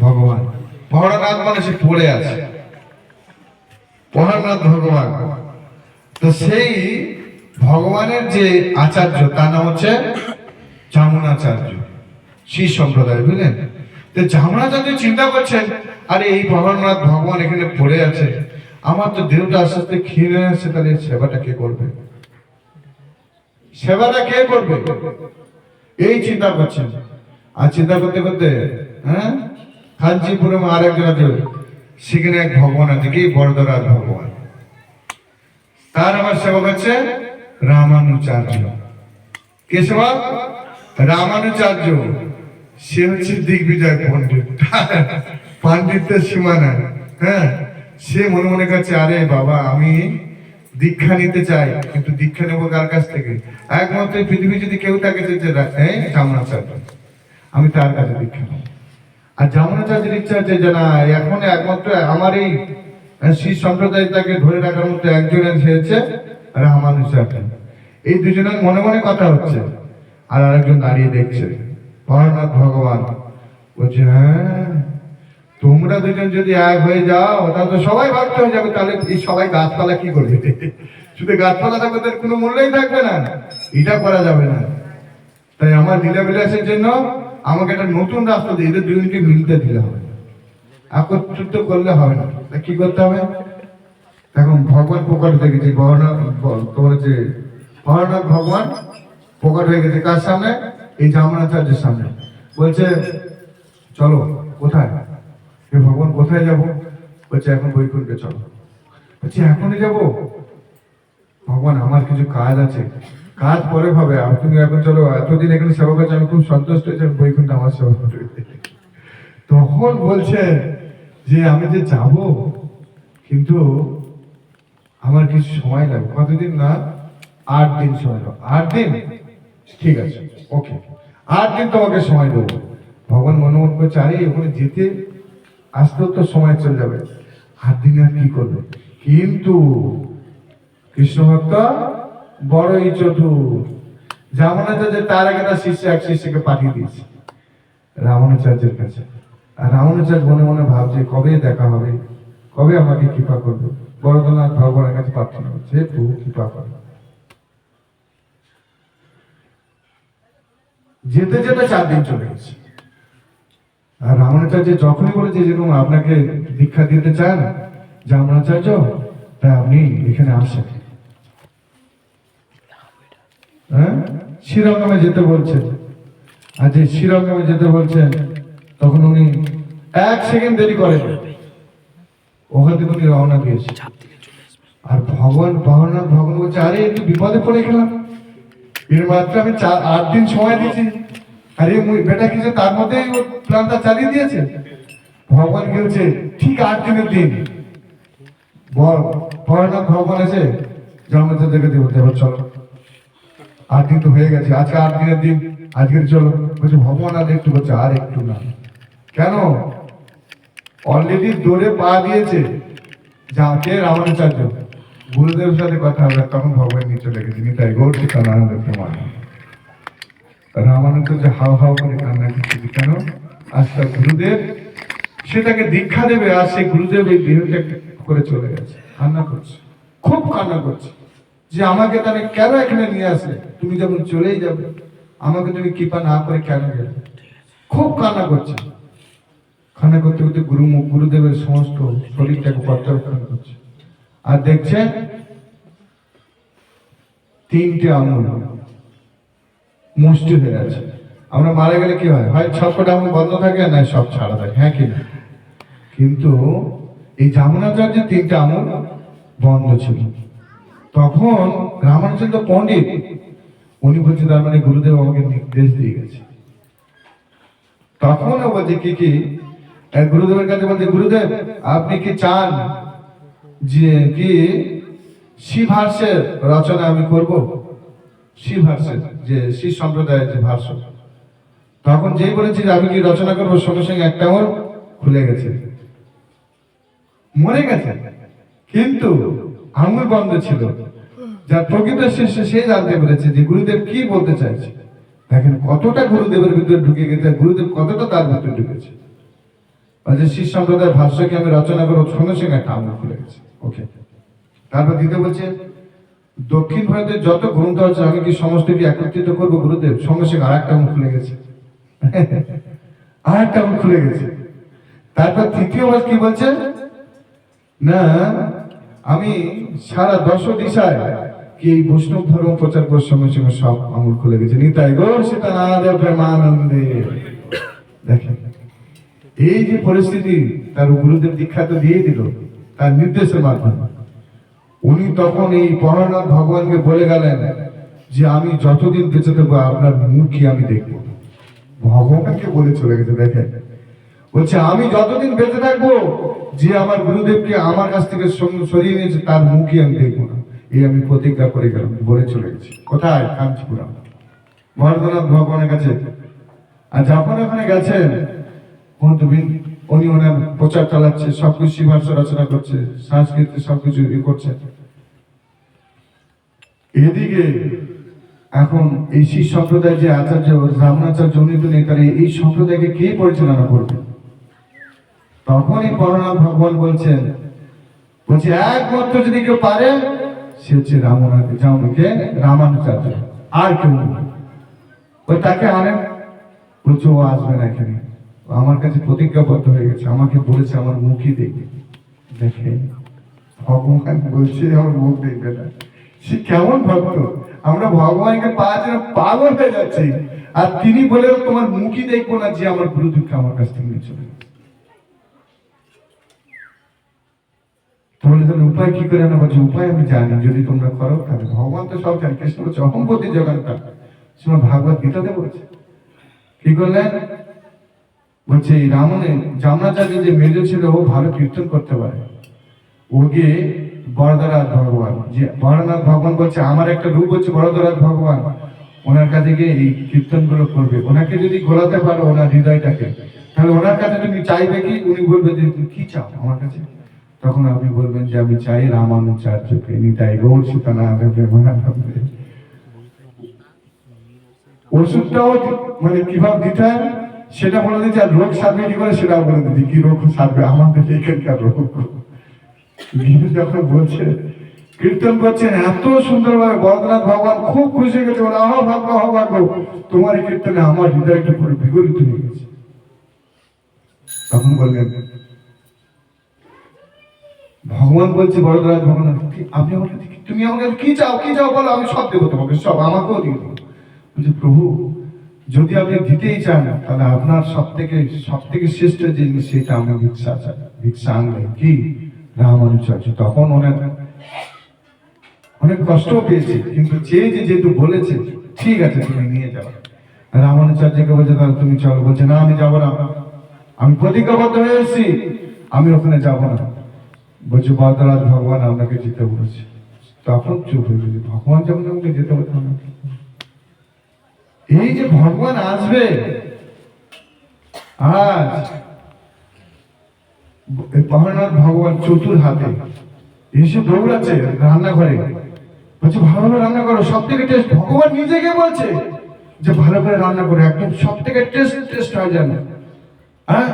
ভগবান। ভরনাথ মানে সে পড়ে আছে। ভরনাথ ভগবান। তো সেই ভগবানের যে আচার্য, তার নাম হচ্ছে জামুনাচার্য শ্রী সম্প্রদায়, বুঝলেন? তো জামুনাচার্য চিন্তা করছেন, আরে এই ভগবাননাথ ভগবান এখানে পড়ে আছে। আমার তো দেহটা আস্তে আস্তে হয়ে আসছে, তাহলে সেবাটা কে করবে? সেবাটা কে করবে? এই চিন্তা করছেন। আর চিন্তা করতে করতে হ্যাঁ? কাঞ্চিপুরম আর একজন আছে সেখানে এক ভগবান আছে, কি? বড়দরাজ ভগবান। তার আমার সেবক হচ্ছে রামানুচার্য। কে সেবক? রামানুচার্য। সে হচ্ছে দিগ্বিজয় পণ্ডিত। পাণ্ডিত্যের সীমা নাই হ্যাঁ? সে মনে মনে করছে, আরে বাবা, আমি দীক্ষা নিতে চাই, কিন্তু দীক্ষা নেব কার কাছ থেকে? একমাত্র পৃথিবী যদি কেউ থাকে যে জামনাচার্য আমি তার কাছে দীক্ষা নেব। আর জামনাচার্যের ইচ্ছা আছে যে না এখন একমাত্র আমার এই শ্রী সম্প্রদায় তাকে ধরে রাখার মতো একজন সে হচ্ছে রামানুচার্য এই দুজনের মনে মনে কথা হচ্ছে, আর আরেকজন দাঁড়িয়ে দেখছে। পরনাথ ভগবান বলছে হ্যাঁ তোমরা দুজন যদি এক হয়ে যাও, তাহলে তো সবাই ভাবতে হয়ে যাবে। তাহলে এই সবাই গাছপালা কি করবে? শুধু গাছপালা থাকবে তার কোনো মূল্যই থাকবে না। এটা করা যাবে না। তাই আমার লীলা বিলাসের জন্য আমাকে একটা নতুন রাস্তা দিয়ে এদের দুজনকে মিলতে দিলে হবে। একত্রিত করলে হবে না। তা কি করতে হবে? এখন ভগবান প্রকট হয়ে গেছে তোমার যে ভগবান ভগবান প্রকট হয়ে গেছে কার সামনে? এই জামনাচার্যের সামনে। বলছে, চলো, কোথায়? এ ভগবান, কোথায় যাব? বলছে, এখন বৈকুণ্ঠে চলো। বলছে, এখনই যাব? ভগবান, আমার কিছু কাজ আছে। কাজ পরে হবে তুমি এখন চলো, এতদিন এখানে সেবা করছ, আমি খুব সন্তুষ্ট হয়েছি, আমি বৈকুণ্ঠ আমার সেবা করতে তখন বলছে যে, আমি যে যাব, কিন্তু আমার কিছু সময় লাগবে। কতদিন না? আট দিন সময় লাগবে। আট দিন? ঠিক আছে, ওকে। আট দিন তোমাকে সময় দেবো। ভগবান মনে মনে করছে, আরে, ওখানে যেতে আসতেও তো সময় চলে যাবে। আট দিনে আর কি করবে? কিন্তু কৃষ্ণ ভক্ত বড়ই চতুর। রামানুচার্য তার আগে তার শিষ্য এক শিষ্যকে পাঠিয়ে দিয়েছে রামানুচার্যের কাছে। আর রামানুচার্য মনে মনে ভাবছে, কবে দেখা হবে? কবে আমাকে কৃপা করবে? বড়দনাথ ভগবানের কাছে প্রার্থনা করছে প্রভু, কৃপা করবে যেতে যেতে চার দিন চলে গেছে। আর রামানুচার্য যখনই বলেছে যেরকম আপনাকে দীক্ষা দিতে চান রামানুচার্য তা আপনি এখানে আসেন। হ্যাঁ? শ্রীরঙ্গমে যেতে বলছেন। আর যে শ্রীরঙ্গমে যেতে বলছেন তখন উনি এক সেকেন্ড দেরি করেন। ওখান থেকে উনি রওনা দিয়েছে আর ভগবান ভগবান ভগবান বলছে আরে একটু বিপদে পড়ে গেলাম। এর মাত্র আমি চার আট দিন সময় দিয়েছি। আরে বেটা কিছু তার মধ্যেই প্ল্যানটা চালিয়ে দিয়েছে? ভগবান কি হচ্ছে ঠিক আট দিনের দিন। ভগবান ভগবান এসে জন্মতে দেখে দিব। এবার চলো। দিন তো হয়ে গেছে। আজকে আট দিনের দিন। আজকে চলো, বলছে, ভগবান আর একটু বলছে, আর একটু না। কেন? অলরেডি দৌড়ে পা দিয়েছে। যাকে রামানুচার্য। গুরুদেবের সাথে কথা হবে, তখন ভগবান নিয়ে নিচে লেগেছে নিতাই গৌর সীতানারায়ণ প্রমাণ। রামানুচার্য হাও হাও করে কান্না করছে কেন? আজ তার গুরুদেব সেটাকে দীক্ষা দেবে, আর সেই গুরুদেব এই দেহত্যাগ করে চলে গেছে। কান্না করছে। খুব কান্না করছে। যে আমাকে তাহলে কেন এখানে নিয়ে আসলে? তুমি যখন চলেই যাবে, আমাকে তুমি কৃপা না করে কেন গেলে? খুব কান্না করছে। কান্না করতে করতে গুরু গুরুদেবের সমস্ত শরীরটাকে পর্যবেক্ষণ করছে। আর দেখছেন তিনটে আঙুল মুষ্টি হয়ে আছে। আমরা মারা গেলে কি হয়? হয় সবকটা আঙুল বন্ধ থাকে না সব ছাড়া থাকে? হ্যাঁ কি না? কিন্তু এই জামুনাচার্যের তিনটে আঙুল বন্ধ ছিল। তখন রামানুচন্দ্র পণ্ডিত, উনি বলছে, তার মানে গুরুদেব আমাকে নির্দেশ দিয়ে গেছে। তখন ও বলছে, কি কি? গুরুদেবের কাছে বলছে, গুরুদেব, আপনি কি চান যে কি শিভার্ষের রচনা আমি করব? শিভার্ষের যে শ্রী সম্প্রদায়ের যে ভাষ্য। তখন যেই বলেছি যে আমি কি রচনা করব, সঙ্গে সঙ্গে একটা ওর খুলে গেছে। মরে গেছে। কিন্তু আঙুল বন্ধ ছিল। যার প্রকৃত শিষ্য সে জানতে পেরেছে যে গুরুদেব কি বলতে চাইছে। দেখেন, কতটা গুরুদেবের ভিতরে ঢুকে গেছে, গুরুদেব কতটা তার ভিতরে ঢুকেছে। বলছে শির সম্প্রদায়ের ভাষ্যকে আমি রচনা করব সঙ্গে সঙ্গে একটা আঙুল খুলে গেছে। ওকে। তারপর দিতে বলছে, দক্ষিণ ভারতের যত গ্রন্থ আছে, আমি কি সমস্তকে একত্রিত করব গুরুদেব? সঙ্গে সঙ্গে আর একটা আঙুল খুলে গেছে। আর একটা আঙুল খুলে গেছে। তারপর তৃতীয় বার কি বলছে? না, আমি সারা দশ দিশায় কি এই বৈষ্ণব ধর্ম, প্রচার করার সঙ্গে সঙ্গে সব আঙুল খুলে গেছে। নিতাই গো সীতা নারায়ণ প্রেমানন্দে দেখেন, এই যে পরিস্থিতি তার গুরুদেব দীক্ষা তো দিয়ে দিল, তার নির্দেশের মাধ্যমে। উনি তখন এই পরনাথ ভগবানকে বলে গেলেন যে, আমি যতদিন বেঁচে থাকব, আপনার মুখই আমি দেখব। ভগবানকে বলে চলে গেছে, দেখেন। বলছে, আমি যতদিন বেঁচে থাকব, যে আমার গুরুদেবকে আমার কাছ থেকে সরিয়ে নিয়েছে, তার মুখই আমি দেখব না। এই আমি প্রতিজ্ঞা করে গেলাম, বলে চলে গেছি। কোথায়? কাঞ্চিপুরম। বর্ধনাথ ভগবানের কাছে। আর যখন ওখানে গেছেন উনি ওনার প্রচার চালাচ্ছে, সবকিছু শিবার্স রচনা করছে সংস্কৃতি সবকিছু করছে। এদিকে এখন এই শিখ সম্প্রদায় যে আচার্য রামনাচার্য, উনি তো নেই, তাহলে এই সম্প্রদায়কে কে পরিচালনা করবে? তখনই পরনাথ ভগবান বলছেন, বলছে, একমাত্র যদি কেউ পারে সে হচ্ছে রামনাথ জামকে রামানুচার্য আর কেউ ওই তাকে আনেন, বলছে, ও আসবে না এখানে। আমার কাছে প্রতিজ্ঞাবদ্ধ হয়ে গেছে। আমাকে বলেছে, আমার মুখই দেখবে। দেখে ভগবান বলছে, আমার মুখ দেখবে না। সে কেমন ভক্ত? আমরা ভগবানকে পাওয়ার জন্য পাগল হয়ে যাচ্ছি। আর তিনি বলে, তোমার মুখই দেখব না যে আমার গুরুদেবকে আমার কাছ থেকে চলে গেছে। তাহলে তাহলে উপায় কি করে না বলছে উপায় আমি জানি। যদি তোমরা করো, তাহলে ভগবান তো সব জানি। কৃষ্ণ বলছে অহম বুদ্ধি জগন্নাথ তোমার ভাগবত গীতাতে বলছে। কি করলেন? বলছে, এই রামনে জামনাচার্য যে মেজ ছিল, ও ভালো কীর্তন করতে পারে। ওকে বরদরাজ ভগবান, যে বরনাথ ভগবান বলছে, আমার একটা রূপ হচ্ছে বরদরাজ ভগবান। ওনার কাছে গিয়ে এই কীর্তনগুলো করবে। ওনাকে যদি গোলাতে পারো ওনার হৃদয়টাকে, তাহলে ওনার কাছে তুমি চাইবে কি? উনি বলবে যে, তুমি কি চাও? আমার কাছে তখন আপনি বলবেন যে, আমি চাই রামানুচার্যকে। নিতাই গৌর সীতানা প্রেমানন্দে ওষুধটাও মানে কীভাবে দিতে হয়? সেটা বলে দিচ্ছে আর রোগ সারবে কি করে সেটাও বলে দিচ্ছি কি রোগ সারবে আমাদের এখানকার রোগ? যখন বলছে, কীর্তন করছেন, এত সুন্দরভাবে বরদনাথ ভগবান খুব খুশি হয়ে গেছে। আহ ভাগ্য ভাগ্য, তোমার কীর্তনে আমার হৃদয়টা পুরো বিগলিত হয়ে গেছে। তখন বললেন ভগবান বলছে বড়দাস ভগবান আপনি আমাকে তুমি আমাকে কি চাও কি চাও বলো, আমি সব দেবো তোমাকে, সব, আমাকেও দিয়ে দেবো। বলছে, প্রভু, যদি আপনি দিতেই চান, তাহলে আপনার সব থেকে সব থেকে শ্রেষ্ঠ জিনিস, সেটা আমি ভিক্ষা চাই ভিক্ষা আনলেন কি? রামানুচার্য তখন অনেক অনেক কষ্ট পেয়েছে, কিন্তু যে যে যেহেতু বলেছে, ঠিক আছে, তুমি নিয়ে যাও। রামানুচার্যকে বলছে, তাহলে তুমি চলো। বলছে, না, আমি যাব না। আমি প্রতিজ্ঞাবদ্ধ হয়ে এসেছি, আমি ওখানে যাব না। বলছে বরদরাজ ভগবান আপনাকে যেতে বলেছে। তখন চুপ হয়ে গেছে। ভগবান যখন আমাকে যেতে হবে এই যে ভগবান আসবে, আজ পহরনাথ ভগবান চতুর হাতে এসে দৌড়াচ্ছে রান্নাঘরে। বলছে, ভালো করে রান্না করো সব থেকে টেস্ট ভগবান নিজেকে বলছে যে, ভালো করে রান্না করো, একদম সব থেকে টেস্ট টেস্ট হয় যেন। হ্যাঁ?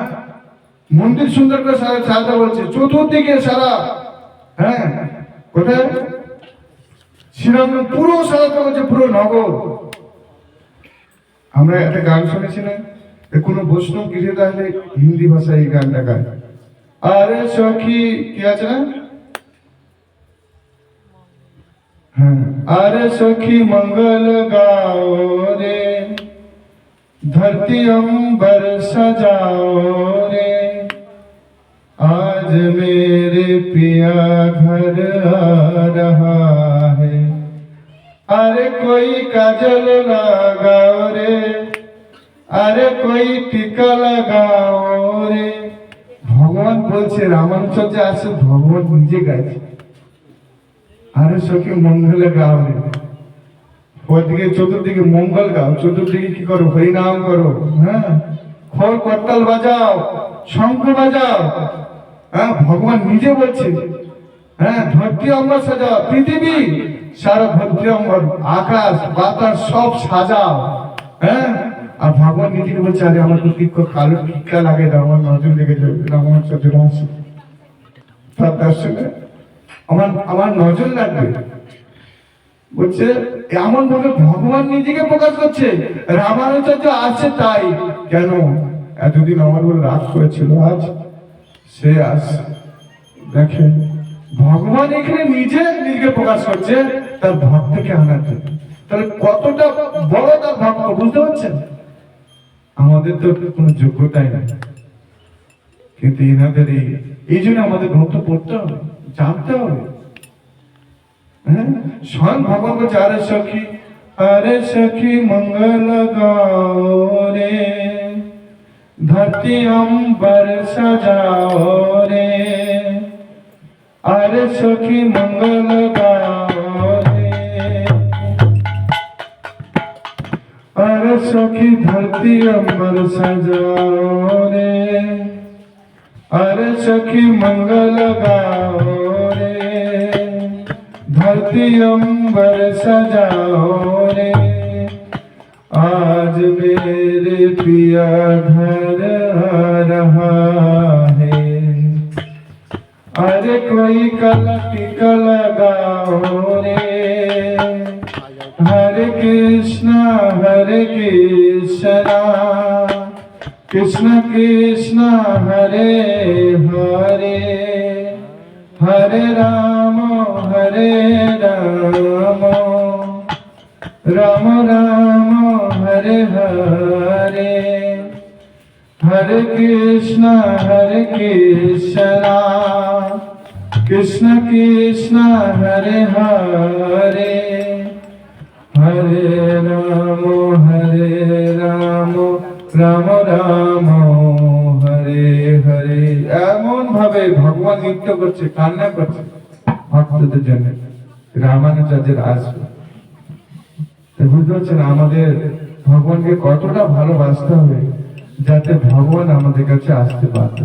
মন্দির সুন্দর করে সাজাতে বলছে। চতুর্দিকে সারা হ্যাঁ কোথায়? শ্রীরাম পুরো সাজাতে বলছে, পুরো নগর। আমরা একটা গান শুনেছিলাম কোনো বৈষ্ণব গৃহে তাহলে হিন্দি ভাষায় এই গানটা গায়। আরে সখি, কি আছে না? হ্যাঁ, আরে সখি, মঙ্গল গাও রে, ধরতি অম্বর সজাও मेरे पिया घर आ रहा है अरे कोई काजल लगाओ रे अरे कोई टीका लगाओ रे ভগবান বলছে রামানুচার্য আসে ভগবান নিজে গাইছে আরে সখী মঙ্গলে গাও রে ওদিকে চতুর্দিকে মঙ্গল গাও চতুর্দিকে কি করো হরিনাম করো হ্যাঁ খোল করতাল বাজাও শঙ্খ বাজাও হ্যাঁ ভগবান নিজে বলছে হ্যাঁ ধরতি অম্বর সাজাও, পৃথিবী, সারা ধরতি অম্বর, আকাশ, বাতাস, সব সাজাও। হ্যাঁ আর ভগবান নিজেকে বলছে, আরে, আমার তো টিক্ক কালো টিক্কা লাগে, দাও, আমার নজর লেগে যাবে। রামানুচার্য রহস্য তার দর্শনে আমার আমার নজর লাগবে। বলছে, এমন ভাবে ভগবান নিজেকে প্রকাশ করছে রামানুচার্য আছে তাই। কেন? এতদিন আমার উপর রাগ করেছিল আজ। সে আজ দেখেন, ভগবান এখানে নিজে নিজেকে প্রকাশ করছে, তার ভক্তকে আনার জন্য। তাহলে কতটা বড় তার ভক্ত, বুঝতে পারছেন? আমাদের তো কোনো যোগ্যতাই নেই। কিন্তু এনাদের এই জন্য আমাদের গ্রন্থ পড়তে হবে, জানতে হবে। হ্যাঁ? স্বয়ং ভগবান বলছে, আরে সখী আরে সখী, মঙ্গল গাও রে धरती हम सजाओ रे। अरे सुखी मंगल गाओ रे। अरे सुखी धरती अंबर सजाओ रे। अरे सखी मंगल गाओ रे। धरती अंबर सजाओ रे। आ मेरे पिया घर आ रहा है अरे कोई कलटिक लगाओ रे हरे कृष्ण, हरे कृष्णा। कृष्ण कृष्ण, हरे हरे। हरे राम हरे राम। राम राम হরে হরে হরে কৃষ্ণ হরে কৃষ্ণ কৃষ্ণ কৃষ্ণ, হরে হরে হরে রাম হরে রাম রাম রাম, হরে হরে। এমন ভাবে ভগবান নৃত্য করছে, কান্না করছে ভক্তদের জন্য। রামানুজাদের আসবে। বুঝতে পারছেন, আমাদের ভগবানকে কতটা ভালোবাসতে হবে যাতে ভগবান আমাদের কাছে আসতে পারত